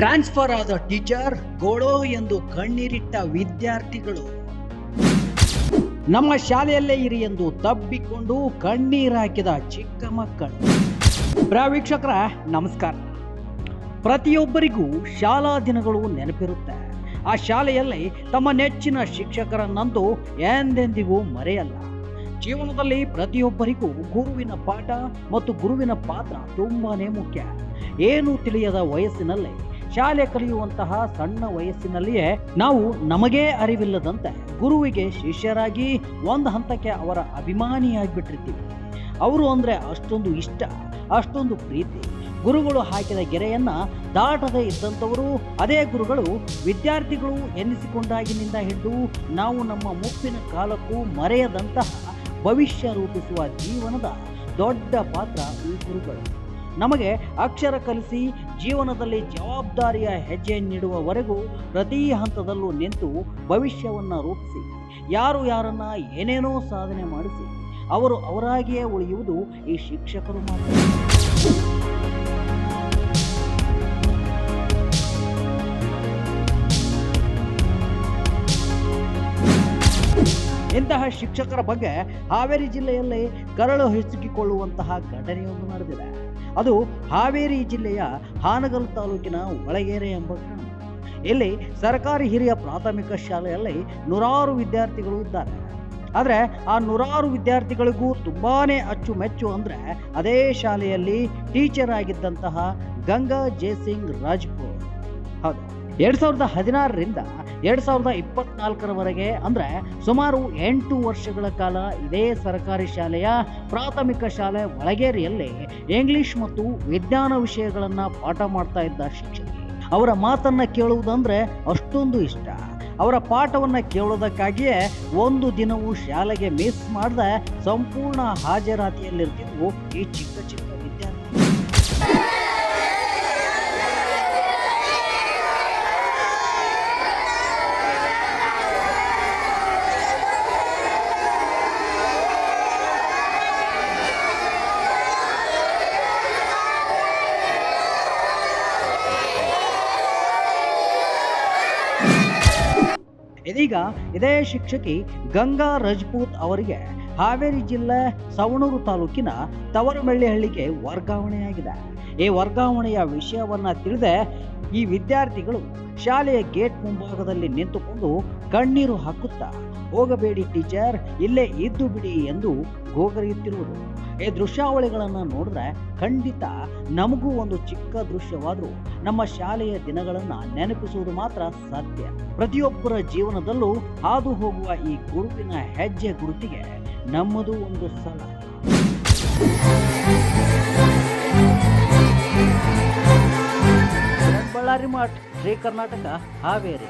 Transfer ಆದ teacher Godot ಎಂದು ಕಣ್ಣೀರಿಟ್ಟ ವಿದ್ಯಾರ್ಥಿಗಳು. ನಮ್ಮ ಶಾಲೆಯಲ್ಲೇ ಇರಿ ಎಂದು ತಬ್ಬಿಕೊಂಡು ಕಣ್ಣೀರು ಹಾಕಿದ ಚಿಕ್ಕ ಮಕ್ಕಳು. ಪ್ರವೀಕ್ಷಕರ ನಮಸ್ಕಾರ. ಪ್ರತಿಯೊಬ್ಬರಿಗೂ ಶಾಲಾ ದಿನಗಳು ನೆನಪಿರುತ್ತೆ. ಆ ಶಾಲೆಯಲ್ಲಿ ತಮ್ಮ ನೆಚ್ಚಿನ ಶಿಕ್ಷಕರನ್ನಂದು ಎಂದೆಂದಿಗೂ ಮರೆಯಲ್ಲ. ಜೀವನದಲ್ಲಿ ಪ್ರತಿಯೊಬ್ಬರಿಗೂ ಗುರುವಿನ ಪಾಠ ಮತ್ತು ಗುರುವಿನ ಪಾತ್ರ ತುಂಬಾನೇ ಮುಖ್ಯ. ಏನು ತಿಳಿಯದ ವಯಸ್ಸಿನಲ್ಲಿ ಶಾಲೆ ಕಲಿಯುವಂತಹ ಸಣ್ಣ ವಯಸ್ಸಿನಲ್ಲಿಯೇ ನಾವು ನಮಗೇ ಅರಿವಿಲ್ಲದಂತೆ ಗುರುವಿಗೆ ಶಿಷ್ಯರಾಗಿ ಒಂದು ಹಂತಕ್ಕೆ ಅವರ ಅಭಿಮಾನಿಯಾಗಿಬಿಟ್ಟಿರ್ತೀವಿ ಅವರು ಅಂದರೆ ಅಷ್ಟೊಂದು ಇಷ್ಟ, ಅಷ್ಟೊಂದು ಪ್ರೀತಿ. ಗುರುಗಳು ಹಾಕಿದ ಗೆರೆಯನ್ನ ದಾಟದೇ ಇದ್ದಂಥವರು, ಅದೇ ಗುರುಗಳು ವಿದ್ಯಾರ್ಥಿಗಳು ಎನ್ನಿಸಿಕೊಂಡಾಗಿನಿಂದ ಹಿಡಿದು ನಾವು ನಮ್ಮ ಮುಪ್ಪಿನ ಕಾಲಕ್ಕೂ ಮರೆಯದಂತಹ ಭವಿಷ್ಯ ರೂಪಿಸುವ ಜೀವನದ ದೊಡ್ಡ ಪಾತ್ರ ಈ ಗುರುಗಳು. ನಮಗೆ ಅಕ್ಷರ ಕಲಿಸಿ ಜೀವನದಲ್ಲಿ ಜವಾಬ್ದಾರಿಯ ಹೆಜ್ಜೆ ಹೆಜ್ಜೆಯನ್ನಿಡುವವರೆಗೂ ಪ್ರತಿ ಹಂತದಲ್ಲೂ ನಿಂತು ಭವಿಷ್ಯವನ್ನು ರೂಪಿಸಿ. ಯಾರು ಯಾರನ್ನ ಏನೇನೋ ಸಾಧನೆ ಮಾಡಿಸಿ, ಅವರು ಅವರಾಗಿಯೇ ಉಳಿಯುವುದು ಈ ಶಿಕ್ಷಕರು ಮಾತ್ರ. ಇಂತಹ ಶಿಕ್ಷಕರ ಬಗ್ಗೆ ಹಾವೇರಿ ಜಿಲ್ಲೆಯಲ್ಲಿ ಕರಳು ಹೆಚ್ಚಿಕೊಳ್ಳುವಂತಹ ಘಟನೆಯೊಂದು ನಡೆದಿದೆ. ಅದು ಹಾವೇರಿ ಜಿಲ್ಲೆಯ ಹಾನಗಲ್ ತಾಲೂಕಿನ ಒಳಗೇರೆ ಎಂಬ ಗ್ರಾಮ. ಇಲ್ಲಿ ಸರ್ಕಾರಿ ಹಿರಿಯ ಪ್ರಾಥಮಿಕ ಶಾಲೆಯಲ್ಲಿ ನೂರಾರು ವಿದ್ಯಾರ್ಥಿಗಳು ಇದ್ದಾರೆ. ಆದರೆ ಆ ನೂರಾರು ವಿದ್ಯಾರ್ಥಿಗಳಿಗೂ ತುಂಬಾ ಅಚ್ಚುಮೆಚ್ಚು ಅಂದರೆ ಅದೇ ಶಾಲೆಯಲ್ಲಿ ಟೀಚರ್ ಆಗಿದ್ದಂತಹ ಗಂಗಾ ಜಯಸಿಂಗ್ ರಾಜ್ಪುರ್. ಹೌದು. ಎರಡು ಸಾವಿರದ ಹದಿನಾರರಿಂದ ಎರಡ್ ಸಾವಿರದ ಇಪ್ಪತ್ನಾಲ್ಕರವರೆಗೆ ಅಂದ್ರೆ ಸುಮಾರು ಎಂಟು ವರ್ಷಗಳ ಕಾಲ ಇದೇ ಸರ್ಕಾರಿ ಶಾಲೆಯ ಪ್ರಾಥಮಿಕ ಶಾಲೆ ಒಳಗೇರಿಯಲ್ಲಿ ಇಂಗ್ಲಿಷ್ ಮತ್ತು ವಿಜ್ಞಾನ ವಿಷಯಗಳನ್ನ ಪಾಠ ಮಾಡ್ತಾ ಇದ್ದ ಶಿಕ್ಷಕಿ. ಅವರ ಮಾತನ್ನ ಕೇಳುವುದಂದ್ರೆ ಅಷ್ಟೊಂದು ಇಷ್ಟ. ಅವರ ಪಾಠವನ್ನ ಕೇಳೋದಕ್ಕಾಗಿಯೇ ಒಂದು ದಿನವೂ ಶಾಲೆಗೆ ಮಿಸ್ ಮಾಡದೆ ಸಂಪೂರ್ಣ ಹಾಜರಾತಿಯಲ್ಲಿರ್ತಿದ್ವು ಈ ಚಿಕ್ಕ ಚಿಕ್ಕ ಇದೀಗ ಇದೇ ಶಿಕ್ಷಕಿ ಗಂಗಾ ರಜಪೂತ್ ಅವರಿಗೆ ಹಾವೇರಿ ಜಿಲ್ಲೆ ಸವಣೂರು ತಾಲೂಕಿನ ತವರಮಳ್ಳಿಹಳ್ಳಿಗೆ ವರ್ಗಾವಣೆಯಾಗಿದೆ. ಈ ವರ್ಗಾವಣೆಯ ವಿಷಯವನ್ನ ತಿಳಿದೆ ಈ ವಿದ್ಯಾರ್ಥಿಗಳು ಶಾಲೆಯ ಗೇಟ್ ಮುಂಭಾಗದಲ್ಲಿ ನಿಂತುಕೊಂಡು ಕಣ್ಣೀರು ಹಾಕುತ್ತಾ ಹೋಗಬೇಡಿ ಟೀಚರ್, ಇಲ್ಲೇ ಇದ್ದು ಬಿಡಿ ಎಂದು ಗೋಗರಿಯುತ್ತಿರುವುದು. ಈ ದೃಶ್ಯಾವಳಿಗಳನ್ನು ನೋಡಿದ್ರೆ ಖಂಡಿತ ನಮಗೂ ಒಂದು ಚಿಕ್ಕ ದೃಶ್ಯವಾದರೂ ನಮ್ಮ ಶಾಲೆಯ ದಿನಗಳನ್ನು ನೆನಪಿಸುವುದು ಮಾತ್ರ ಸತ್ಯ ಪ್ರತಿಯೊಬ್ಬರ ಜೀವನದಲ್ಲೂ ಹಾದು ಹೋಗುವ ಈ ಗುರುವಿನ ಹೆಜ್ಜೆ ಗುರುತಿಗೆ ನಮ್ಮದು ಒಂದು ಸಲ. ಬಳ್ಳಾರಿ ಮಾಠ್, ಶ್ರೀ ಕರ್ನಾಟಕ ಹಾವೇರಿ.